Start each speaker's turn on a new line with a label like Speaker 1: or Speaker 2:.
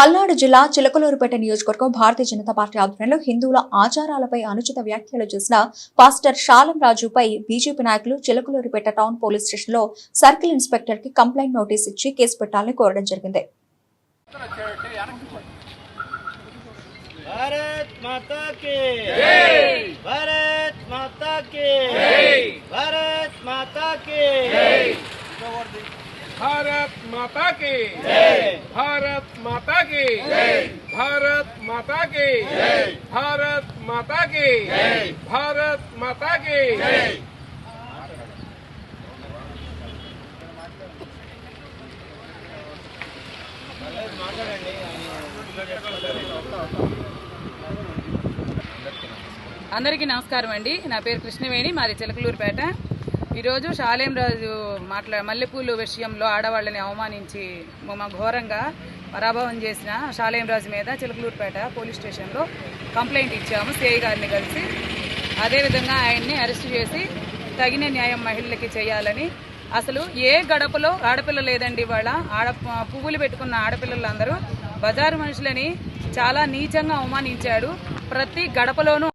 Speaker 1: పల్నాడు జిల్లా చిలకలూరుపేట నియోజకవర్గం భారతీయ జనతా పార్టీ ఆధ్వర్యంలో హిందువుల ఆచారాలపై అనుచిత వ్యాఖ్యలు చేసిన పాస్టర్ షాలం రాజుపై బీజేపీ నాయకులు చిలకలూరుపేట టౌన్ పోలీస్ స్టేషన్లో సర్కిల్ ఇన్స్పెక్టర్కి కంప్లైంట్ నోటీస్ ఇచ్చి కేసు పెట్టాలని కోరడం జరిగింది.
Speaker 2: మాతా భారత్ మాతా భారత్ మాతా
Speaker 3: भारत माता की भारत माता की भारत माता की भारत माता की भारत माता की
Speaker 4: అందరికీ నమస్కారం అండి నా పేరు కృష్ణవేణి మాది చిలకలూరుపేట ఈరోజు షాలేం రాజు మాట్లా మల్లెపూలు విషయంలో ఆడవాళ్ళని అవమానించి మా ఘోరంగా పరాభవం చేసిన షాలేం రాజు మీద చిలకలూరుపేట పోలీస్ స్టేషన్లో కంప్లైంట్ ఇచ్చాము సిఐ గారిని కలిసి. అదేవిధంగా ఆయన్ని అరెస్ట్ చేసి తగిన న్యాయం మహిళలకి చేయాలని. అసలు ఏ గడపలో ఆడపిల్ల లేదండి ఇవాళ. ఆడ పువ్వులు పెట్టుకున్న ఆడపిల్లలందరూ బజారు మనుషులని చాలా నీచంగా అవమానించాడు. ప్రతి గడపలోనూ